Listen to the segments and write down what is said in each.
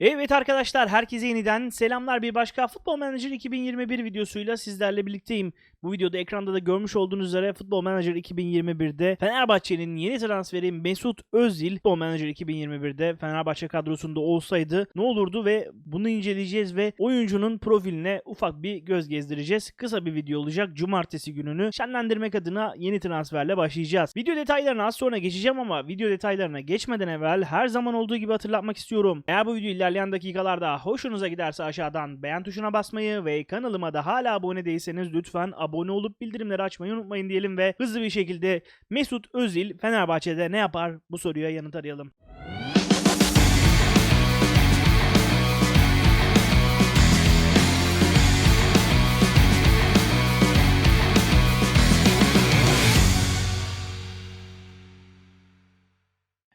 Evet arkadaşlar herkese yeniden selamlar bir başka Futbol Manager 2021 videosuyla sizlerle birlikteyim. Bu videoda ekranda da görmüş olduğunuz üzere Futbol Manager 2021'de Fenerbahçe'nin yeni transferi Mesut Özil Futbol Manager 2021'de Fenerbahçe kadrosunda olsaydı ne olurdu ve bunu inceleyeceğiz ve oyuncunun profiline ufak bir göz gezdireceğiz. Kısa bir video olacak. Cumartesi gününü şenlendirmek adına yeni transferle başlayacağız. Video detaylarına az sonra geçeceğim ama video detaylarına geçmeden evvel her zaman olduğu gibi hatırlatmak istiyorum. Eğer bu video ilerleyen dakikalarda hoşunuza giderse aşağıdan beğen tuşuna basmayı ve kanalıma da hala abone değilseniz lütfen abone olup bildirimleri açmayı unutmayın diyelim ve hızlı bir şekilde Mesut Özil Fenerbahçe'de ne yapar bu soruya yanıt arayalım.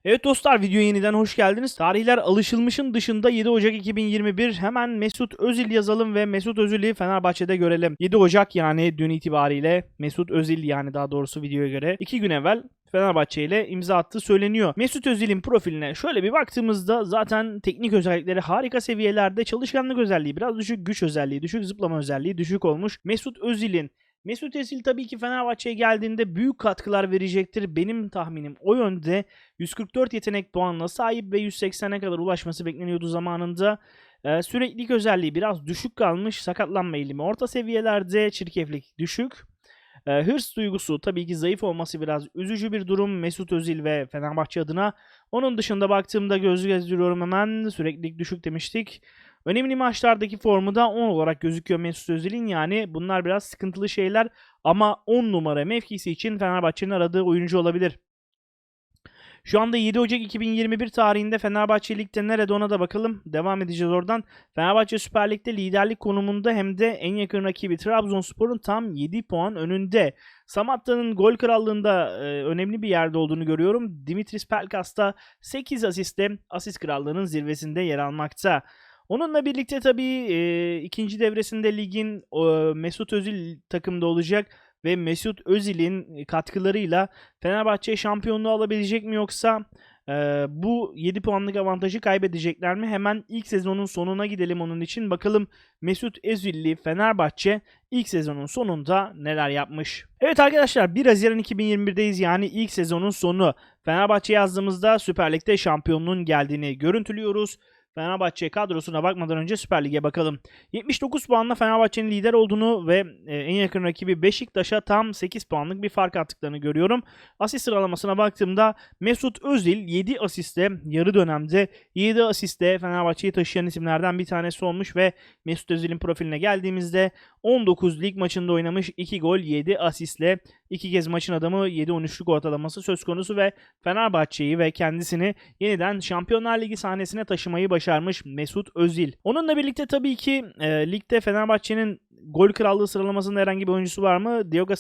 Evet dostlar videoya yeniden hoş geldiniz. Tarihler alışılmışın dışında 7 Ocak 2021 hemen Mesut Özil yazalım ve Mesut Özil'i Fenerbahçe'de görelim. 7 Ocak yani dün itibariyle Mesut Özil yani daha doğrusu videoya göre 2 gün evvel Fenerbahçe ile imza attığı söyleniyor. Mesut Özil'in profiline şöyle bir baktığımızda zaten teknik özellikleri harika seviyelerde, çalışkanlık özelliği biraz düşük, güç özelliği düşük, zıplama özelliği düşük olmuş. Mesut Özil'in Mesut Özil tabii ki Fenerbahçe'ye geldiğinde büyük katkılar verecektir. Benim tahminim o yönde 144 yetenek puanına sahip ve 180'e kadar ulaşması bekleniyordu zamanında. Ee, süreklilik özelliği biraz düşük kalmış. Sakatlanma eğilimi orta seviyelerde, çirkeflik düşük. Ee, hırs duygusu tabii ki zayıf olması biraz üzücü bir durum Mesut Özil ve Fenerbahçe adına. Onun dışında baktığımda gözü gezdiriyorum hemen süreklilik düşük demiştik. Önemli maçlardaki formu da 10 olarak gözüküyor Mesut Özil'in yani bunlar biraz sıkıntılı şeyler ama 10 numara mevkisi için Fenerbahçe'nin aradığı oyuncu olabilir. Şu anda 7 Ocak 2021 tarihinde Fenerbahçe Lig'de nerede ona da bakalım. Devam edeceğiz oradan. Fenerbahçe Süper Lig'de liderlik konumunda hem de en yakın rakibi Trabzonspor'un tam 7 puan önünde. Samatta'nın gol krallığında e, önemli bir yerde olduğunu görüyorum. Dimitris Pelkas da 8 asiste asist krallığının zirvesinde yer almakta. Onunla birlikte tabii e, ikinci devresinde ligin e, Mesut Özil takımda olacak ve Mesut Özil'in katkılarıyla Fenerbahçe şampiyonluğu alabilecek mi yoksa e, bu 7 puanlık avantajı kaybedecekler mi? Hemen ilk sezonun sonuna gidelim onun için. Bakalım Mesut Özil'li Fenerbahçe ilk sezonun sonunda neler yapmış? Evet arkadaşlar 1 Haziran 2021'deyiz yani ilk sezonun sonu. Fenerbahçe yazdığımızda Süper Lig'de şampiyonluğun geldiğini görüntülüyoruz. Fenerbahçe kadrosuna bakmadan önce Süper Lig'e bakalım. 79 puanla Fenerbahçe'nin lider olduğunu ve e, en yakın rakibi Beşiktaş'a tam 8 puanlık bir fark attıklarını görüyorum. Asist sıralamasına baktığımda Mesut Özil 7 asiste yarı dönemde 7 asiste Fenerbahçe'yi taşıyan isimlerden bir tanesi olmuş ve Mesut Özil'in profiline geldiğimizde 19 lig maçında oynamış 2 gol 7 asistle iki kez maçın adamı 7-13'lük ortalaması söz konusu ve Fenerbahçe'yi ve kendisini yeniden Şampiyonlar Ligi sahnesine taşımayı başarmış Mesut Özil. Onunla birlikte tabii ki e, ligde Fenerbahçe'nin gol krallığı sıralamasında herhangi bir oyuncusu var mı? Diogo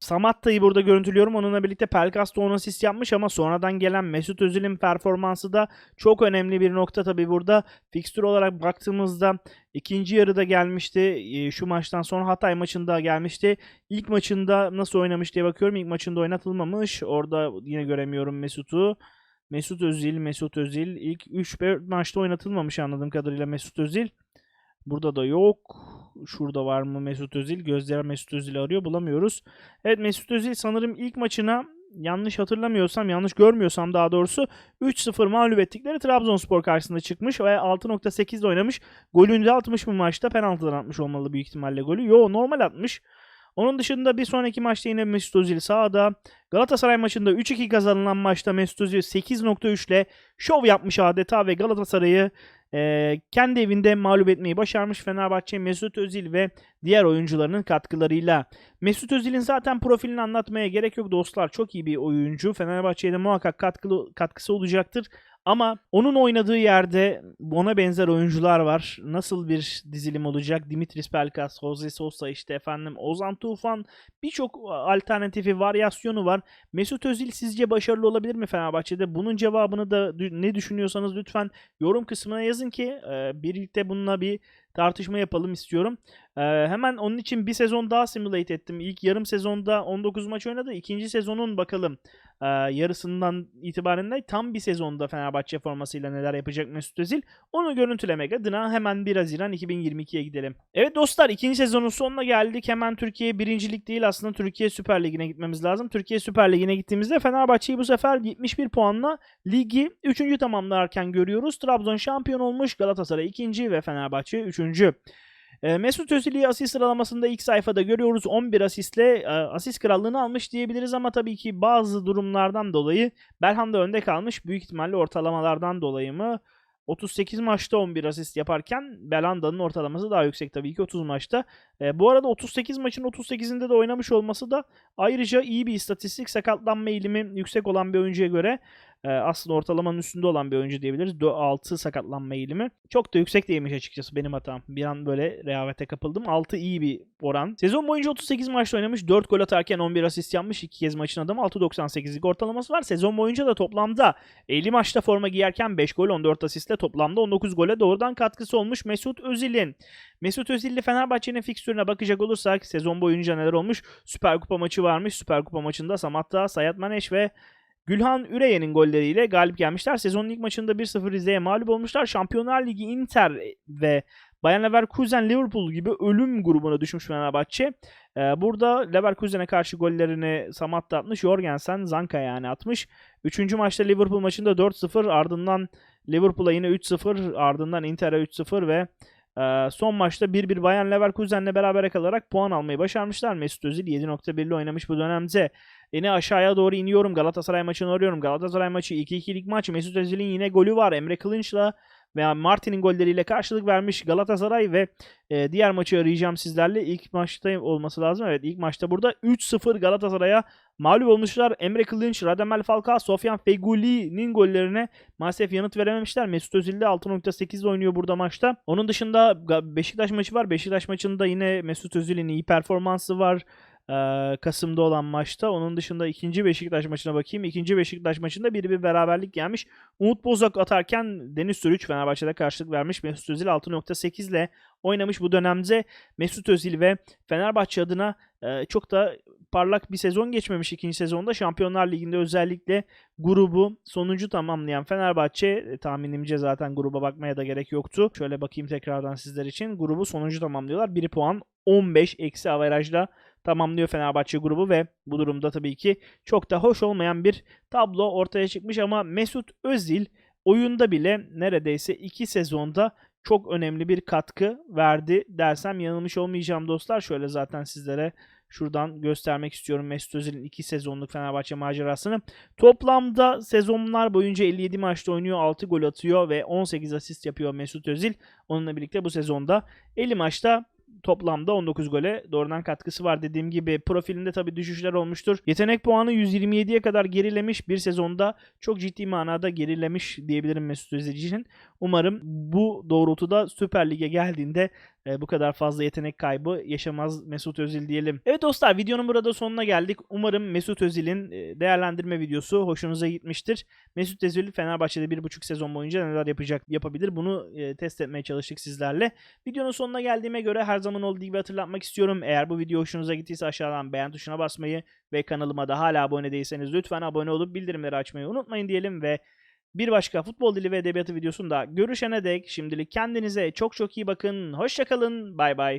Samatta'yı burada görüntülüyorum. Onunla birlikte Pelkas da 10 asist yapmış ama sonradan gelen Mesut Özil'in performansı da çok önemli bir nokta tabii burada. Fikstür olarak baktığımızda ikinci yarıda gelmişti. E, şu maçtan sonra Hatay maçında gelmişti. İlk maçında nasıl oynamış diye bakıyorum. İlk maçında oynatılmamış. Orada yine göremiyorum Mesut'u. Mesut Özil, Mesut Özil ilk 3 maçta oynatılmamış anladığım kadarıyla Mesut Özil. Burada da yok. Şurada var mı Mesut Özil? Gözler Mesut Özil'i arıyor bulamıyoruz. Evet Mesut Özil sanırım ilk maçına yanlış hatırlamıyorsam, yanlış görmüyorsam daha doğrusu 3-0 mağlup ettikleri Trabzonspor karşısında çıkmış ve 6.8'de oynamış. Golünü de atmış bu maçta. Penaltıdan atmış olmalı büyük ihtimalle golü. Yo normal atmış. Onun dışında bir sonraki maçta yine Mesut Özil sağda. Galatasaray maçında 3-2 kazanılan maçta Mesut Özil 8.3 ile şov yapmış adeta ve Galatasaray'ı e, kendi evinde mağlup etmeyi başarmış Fenerbahçe Mesut Özil ve diğer oyuncularının katkılarıyla. Mesut Özil'in zaten profilini anlatmaya gerek yok dostlar. Çok iyi bir oyuncu. Fenerbahçe'ye de muhakkak katkılı, katkısı olacaktır. Ama onun oynadığı yerde ona benzer oyuncular var. Nasıl bir dizilim olacak? Dimitris Pelkas, Jose Sosa işte efendim Ozan Tufan birçok alternatifi, varyasyonu var. Mesut Özil sizce başarılı olabilir mi Fenerbahçe'de? Bunun cevabını da ne düşünüyorsanız lütfen yorum kısmına yazın ki birlikte bununla bir tartışma yapalım istiyorum. Ee, hemen onun için bir sezon daha simulate ettim. İlk yarım sezonda 19 maç oynadı. İkinci sezonun bakalım e, yarısından itibaren de tam bir sezonda Fenerbahçe formasıyla neler yapacak Mesut Özil onu görüntülemek adına hemen 1 Haziran 2022'ye gidelim. Evet dostlar ikinci sezonun sonuna geldik. Hemen Türkiye birincilik değil aslında Türkiye Süper Ligi'ne gitmemiz lazım. Türkiye Süper Ligi'ne gittiğimizde Fenerbahçe'yi bu sefer 71 puanla ligi 3. tamamlarken görüyoruz. Trabzon şampiyon olmuş, Galatasaray 2. ve Fenerbahçe 3. E, Mesut Özil'i asist sıralamasında ilk sayfada görüyoruz. 11 asistle e, asist krallığını almış diyebiliriz ama tabii ki bazı durumlardan dolayı Belhanda önde kalmış. Büyük ihtimalle ortalamalardan dolayı mı? 38 maçta 11 asist yaparken Belanda'nın ortalaması daha yüksek tabii ki 30 maçta. E, bu arada 38 maçın 38'inde de oynamış olması da ayrıca iyi bir istatistik. Sakatlanma eğilimi yüksek olan bir oyuncuya göre aslında ortalamanın üstünde olan bir oyuncu diyebiliriz. 6 sakatlanma eğilimi. Çok da yüksek değilmiş açıkçası benim hatam. Bir an böyle rehavete kapıldım. 6 iyi bir oran. Sezon boyunca 38 maçta oynamış. 4 gol atarken 11 asist yapmış. 2 kez maçın adamı 6.98'lik ortalaması var. Sezon boyunca da toplamda 50 maçta forma giyerken 5 gol 14 asistle toplamda 19 gole doğrudan katkısı olmuş Mesut Özil'in. Mesut Özil'li Fenerbahçe'nin fikstürüne bakacak olursak sezon boyunca neler olmuş? Süper Kupa maçı varmış. Süper Kupa maçında Samatta, Sayat Maneş ve Gülhan Üreye'nin golleriyle galip gelmişler. Sezonun ilk maçında 1-0 Rize'ye mağlup olmuşlar. Şampiyonlar Ligi Inter ve Bayer Leverkusen Liverpool gibi ölüm grubuna düşmüş Fenerbahçe. Ee, burada Leverkusen'e karşı gollerini Samatta atmış. Jorgensen Zanka yani atmış. Üçüncü maçta Liverpool maçında 4-0 ardından Liverpool'a yine 3-0 ardından Inter'e 3-0 ve e, son maçta 1-1 Bayern Leverkusen'le beraber kalarak puan almayı başarmışlar. Mesut Özil 7.1 ile oynamış bu dönemde. Yine aşağıya doğru iniyorum. Galatasaray maçını arıyorum. Galatasaray maçı 2-2'lik maç. Mesut Özil'in yine golü var. Emre Kılınç'la veya Martin'in golleriyle karşılık vermiş Galatasaray ve e, diğer maçı arayacağım sizlerle. İlk maçta olması lazım. Evet ilk maçta burada 3-0 Galatasaray'a mağlup olmuşlar. Emre Kılınç, Radamel Falcao, Sofyan Feguli'nin gollerine maalesef yanıt verememişler. Mesut Özil de 6.8 oynuyor burada maçta. Onun dışında Beşiktaş maçı var. Beşiktaş maçında yine Mesut Özil'in iyi performansı var. Kasım'da olan maçta. Onun dışında ikinci Beşiktaş maçına bakayım. İkinci Beşiktaş maçında bir bir beraberlik gelmiş. Umut Bozok atarken Deniz Sürüç Fenerbahçe'de karşılık vermiş. Mesut Özil 6.8 ile oynamış bu dönemde. Mesut Özil ve Fenerbahçe adına çok da parlak bir sezon geçmemiş ikinci sezonda. Şampiyonlar Ligi'nde özellikle grubu sonuncu tamamlayan Fenerbahçe tahminimce zaten gruba bakmaya da gerek yoktu. Şöyle bakayım tekrardan sizler için. Grubu sonuncu tamamlıyorlar. 1 puan 15 eksi averajla tamamlıyor Fenerbahçe grubu ve bu durumda tabii ki çok da hoş olmayan bir tablo ortaya çıkmış ama Mesut Özil oyunda bile neredeyse 2 sezonda çok önemli bir katkı verdi dersem yanılmış olmayacağım dostlar. Şöyle zaten sizlere şuradan göstermek istiyorum Mesut Özil'in 2 sezonluk Fenerbahçe macerasını. Toplamda sezonlar boyunca 57 maçta oynuyor, 6 gol atıyor ve 18 asist yapıyor Mesut Özil. Onunla birlikte bu sezonda 50 maçta toplamda 19 gole doğrudan katkısı var. Dediğim gibi profilinde tabii düşüşler olmuştur. Yetenek puanı 127'ye kadar gerilemiş. Bir sezonda çok ciddi manada gerilemiş diyebilirim Mesut Özil için. Umarım bu doğrultuda Süper Lig'e geldiğinde e, bu kadar fazla yetenek kaybı yaşamaz Mesut Özil diyelim. Evet dostlar videonun burada sonuna geldik. Umarım Mesut Özil'in e, değerlendirme videosu hoşunuza gitmiştir. Mesut Özil Fenerbahçe'de bir buçuk sezon boyunca neler yapacak yapabilir bunu e, test etmeye çalıştık sizlerle. Videonun sonuna geldiğime göre her zaman olduğu gibi hatırlatmak istiyorum. Eğer bu video hoşunuza gittiyse aşağıdan beğen tuşuna basmayı ve kanalıma da hala abone değilseniz lütfen abone olup bildirimleri açmayı unutmayın diyelim ve bir başka futbol dili ve edebiyatı videosunda görüşene dek şimdilik kendinize çok çok iyi bakın. Hoşçakalın. Bay bay.